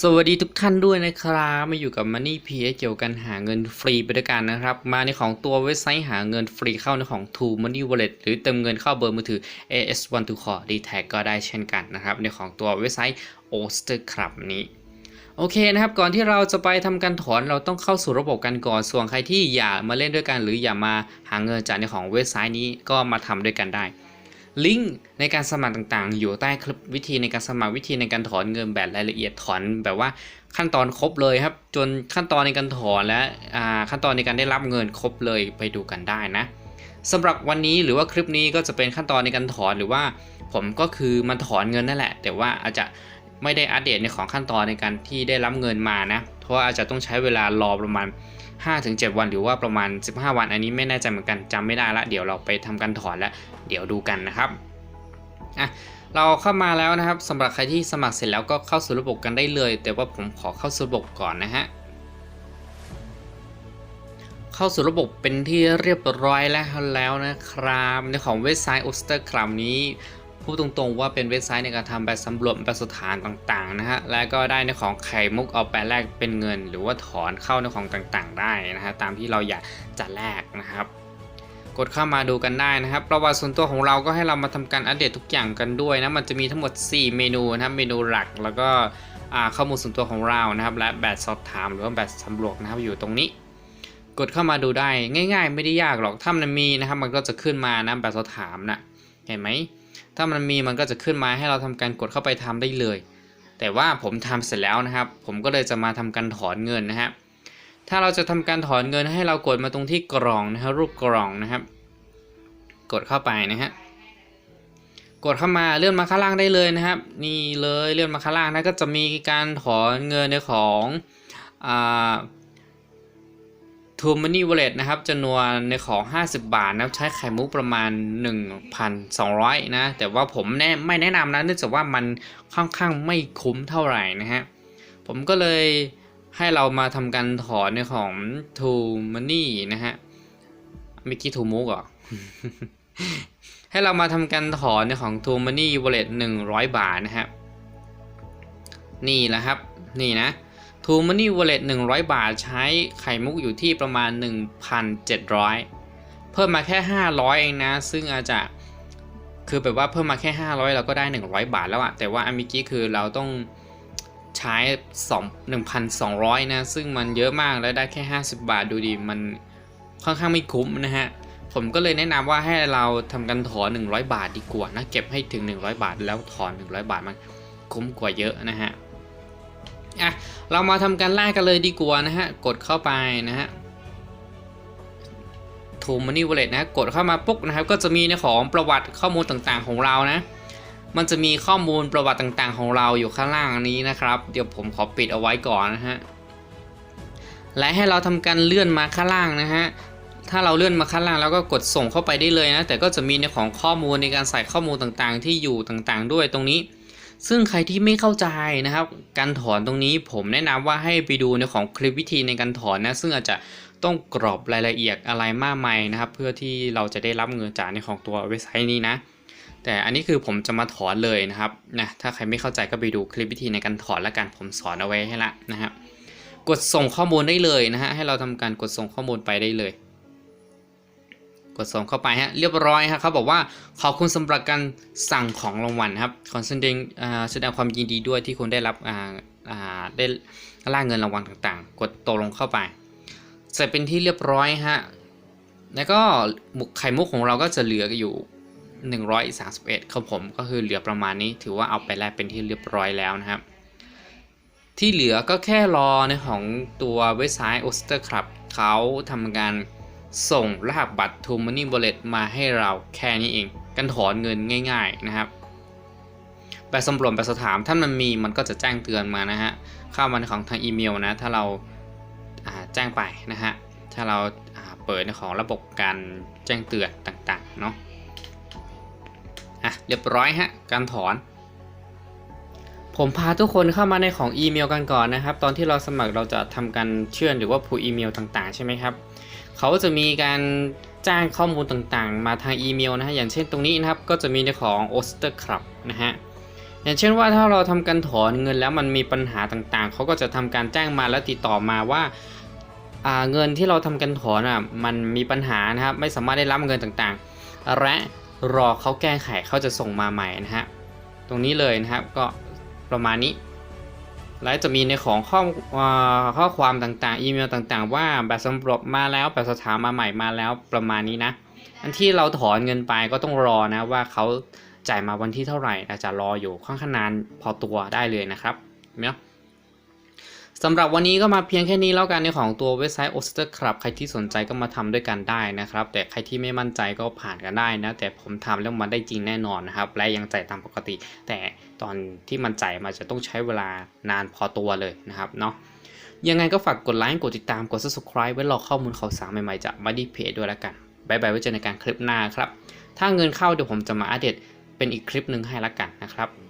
สวัสดีทุกท่านด้วยนะครับมาอยู่กับ Money p เกี่ยวกันหาเงินฟรีไปด้วยกันนะครับ มาในของตัวเว็บไซต์หาเงินฟรีเข้าในของ True Money Wallet หรือเติมเงินเข้าเบอร์มือถือ AS1 to Core d t a g ก็ได้เช่นกันนะครับ ในของตัวเว็บไซต์ Oster Club นี้โอเคนะครับก่อนที่เราจะไปทำการถอนเราต้องเข้าสู่ระบบกันก่อนส่วนใครที่อยากมาเล่นด้วยกัน หรืออยากมาหาเงินจากในของเว็บไซต์นี้ก็มาทำด้วยกันได้ ลิงก์ในการสมัครต่างๆ อยู่ใต้คลิปวิธีในการสมัครวิธีในการถอนเงินแบบรายละเอียดถอนแบบว่าขั้นตอนครบเลยครับ จนขั้นตอนในการถอนและขั้นตอนในการได้รับเงินครบเลยไปดูกันได้นะสำหรับวันนี้หรือว่าคลิปนี้ก็จะเป็นขั้นตอนในการถอนหรือว่าผมก็คือมาถอนเงินนั่นแหละ แต่ว่าอาจจะ ไม่ได้อัปเดตในของขั้นตอนในการที่ได้รับเงินมานะ เพราะว่าอาจจะต้องใช้เวลารอประมาณ 5-7 วันหรือว่าประมาณ 15 วันอันนี้ไม่แน่ใจเหมือนกันจำไม่ได้ละ เดี๋ยวเราไปทำการถอนแล้ว เดี๋ยวดูกันนะครับอะเราเข้ามาแล้วนะครับสำหรับใครที่สมัครเสร็จแล้วก็เข้าสู่ระบบกันได้เลย แต่ว่าผมขอเข้าสู่ระบบก่อนนะฮะเข้าสู่ระบบเป็นที่เรียบร้อยแล้วแล้วนะครับในของเว็บไซต์ o s t e r c l u b นี้ พูดตรงๆว่าเป็นเว็บไซต์ในการทำแบบสำรวจแบบสถานต่างๆนะฮะ และก็ได้ในของไข่มุกเอาไปแลกเป็นเงิน หรือว่าถอนเข้าในของต่างๆ ได้นะฮะตามที่เราอยากจะแลกนะครับกดเข้ามาดูกันได้นะครับ ประวัติส่วนตัวของเราก็ให้เรามาทำการอัปเดตทุกอย่างกันด้วยนะ มันจะมีทั้งหมด 4 เมนูนะครับ เมนูหลัก แล้วก็ข้อมูลส่วนตัวของเรานะครับ และแบบสอบถามหรือว่าแบบสำรวจนะครับ อยู่ตรงนี้ กดเข้ามาดูได้ ง่าย ๆ ไม่ได้ยากหรอก ถ้ามันมีนะครับ มันก็จะขึ้นมานะแบบสอบถามนะ เห็นไหม ถ้ามันมีมันก็จะขึ้นมาให้เราทำการกดเข้าไปทำได้เลย แต่ว่าผมทำเสร็จแล้วนะครับ ผมก็เลยจะมาทำการถอนเงินนะครับถ้าเราจะทำการถอนเงินให้เรากดมาตรงที่กล่องนะครับรูปกล่องนะครับ กดเข้าไปนะฮะกดเข้ามาเลื่อนมาข้างล่างได้เลยนะครับ นี่เลยเลื่อนมาข้างล่างนะก็จะมีการถอนเงินในของอ่า ทูมันนี่วอลเล็ตนะครับจำนวนในของ 50 บาทนะใช้ไข่มุกประมาณ 1,200 นะ แต่ว่าผมแน่ไม่แนะนำนะเนื่องจากว่ามันค่อนข้างไม่คุ้มเท่าไหร่นะฮะ ผมก็เลยให้เรามาทำการถอนในของ t o Money นะฮะเมื่อกี้ t o m o เหรอให้เรามาทำการถอนในของ t o Money Wallet 100 บาทนะฮะ นี่แหละครับ นี่นะ t o Money Wallet 100บาทใช้ไข่มุกอยู่ที่ประมาณ 1,700 เพิ่มมาแค่ 500 เองนะ ซึ่งอาจจะคือแบบว่าเพิ่มมาแค่ 500 เราก็ได้ 100 บาทแล้วอะแต่ว่าอันเมื่อกี้คือเราต้องใช้2 1,200 นะ ซึ่งมันเยอะมากแล้วได้แค่ 50 บาทดูดีมันค่อนข้างไม่คุ้มนะฮะ ผมก็เลยแนะนำว่าให้เราทำกันถอน 100 บาทดีกว่านะ เก็บให้ถึง 100 บาทแล้วถอน 100 บาทมันคุ้มกว่าเยอะนะฮะ อะเรามาทำการแลกกันเลยดีกว่านะฮะ กดเข้าไปนะฮะทูมันนี่วอลเล็ตนะกดเข้ามาปุ๊บนะครับก็จะมีในของประวัติข้อมูลต่างๆของเรานะ มันจะมีข้อมูลประวัติต่างๆ ของเราอยู่ข้างล่างนี้นะครับ เดี๋ยวผมขอปิดเอาไว้ก่อนนะฮะและให้เราทำการเลื่อนมาข้างล่างนะฮะถ้าเราเลื่อนมาข้างล่างแล้วก็กดส่งเข้าไปได้เลยนะแต่ก็จะมีในของข้อมูลในการใส่ข้อมูลต่างๆ ที่อยู่ต่างๆ ด้วยตรงนี้ ซึ่งใครที่ไม่เข้าใจนะครับ การถอนตรงนี้ผมแนะนำว่าให้ไปดูในของคลิปวิธีในการถอนนะซึ่งอาจจะต้องกรอบรายละเอียดอะไรมากมายนะครับ เพื่อที่เราจะได้รับเงินจากในของตัวเว็บไซต์นี้นะ แต่อันนี้คือผมจะมาถอนเลยนะครับนะถ้าใครไม่เข้าใจก็ไปดูคลิปวิธีในการถอนแล้วกันผมสอนเอาไว้ให้ละนะครับกดส่งข้อมูลได้เลยนะฮะให้เราทำการกดส่งข้อมูลไปได้เลย กดส่งเข้าไปฮะเรียบร้อยฮะเขาบอกว่าขอบคุณสำหรับการสั่งของรางวัลครับขอแสดงแสดงความยินดีด้วยที่คุณได้รับอ่าอ่าได้ล่าเงินรางวัลต่างๆ กดตกลงเข้าไป เสร็จเป็นที่เรียบร้อยฮะแล้วก็หมุกไข่มุกของเราก็จะเหลืออยู่ 131ครับผมก็คือเหลือประมาณนี้ ถือว่าเอาไปแลกเป็นที่เรียบร้อยแล้วนะครับ ที่เหลือก็แค่รอในของตัวเว็บไซต์ o s t e r Club เขาทำการ ส่งรหัสบัตร t o Money Wallet มาให้เราแค่นี้เอง กันถอนเงินง่าย ๆนะครับแบบสำรวจแบบสถามถ้ามันมีมันก็จะแจ้งเตือนมานะฮะเข้ามาในของทางอีเมลนะ ถ้าเราาแจ้งไปนะฮะถ้าเราาเปิดในของระบบการแจ้งเตือนต่างๆเนาะอะเรียบร้อยฮะการถอน ผมพาทุกคนเข้ามาในของอีเมลกันก่อนนะครับ ตอนที่เราสมัครเราจะทำการเชื่อมหรือว่าผูอีเมลต่างๆ ใช่ไหมครับ เขาจะมีการจ้างข้อมูลต่างๆ มาทางอีเมลนะฮะ อย่างเช่นตรงนี้นะครับ ก็จะมีในของ o s t e r Club นะฮะ อย่างเช่นว่าถ้าเราทำการถอนเงินแล้วมันมีปัญหาต่างๆ เขาก็จะทำการแจ้งมาแล้วติดต่อมาว่าเงินที่เราทำการถอนอะ มันมีปัญหานะครับ ไม่สามารถได้รับเงินต่างๆ และรอเขาแก้ไขเขาจะส่งมาใหม่นะฮะ ตรงนี้เลยนะครับ ก็ประมาณนี้ และจะมีในของข้อข้อความต่างๆ อีเมลต่างๆ ว่าแบบสำรวจมาแล้วแบบสถามาใหม่มาแล้วประมาณนี้นะ อันที่เราถอนเงินไปก็ต้องรอนะว่าเขาจ่ายมาวันที่เท่าไหร่อาจจะรออยู่ค่อนข้างนานพอตัวได้เลยนะครับเนาะ สำหรับวันนี้ก็มาเพียงแค่นี้แล้วกันในของตัวเว็บไซต์ o s t e r Club ใครที่สนใจก็มาทำด้วยกันได้นะครับ แต่ใครที่ไม่มั่นใจก็ผ่านกันได้นะ แต่ผมทำแล้วมันได้จริงแน่นอนนะครับ และยังจ่ายตามปกติ แต่ตอนที่มันจ่ายมาจะต้องใช้เวลานานพอตัวเลยนะครับเนาะยังไงก็ฝากกดไลค์กดติดตามกด subscribe ไว้รอข้อมูลข่าวสารใหม่ๆจากบัดดี้เพจด้วยแล้วกันบายบายไว้เจอในการคลิปหน้าครับถ้าเงินเข้าเดี๋ยวผมจะมาอัปเดตเป็นอีกคลิปหนึ่งให้ละกันนะครับ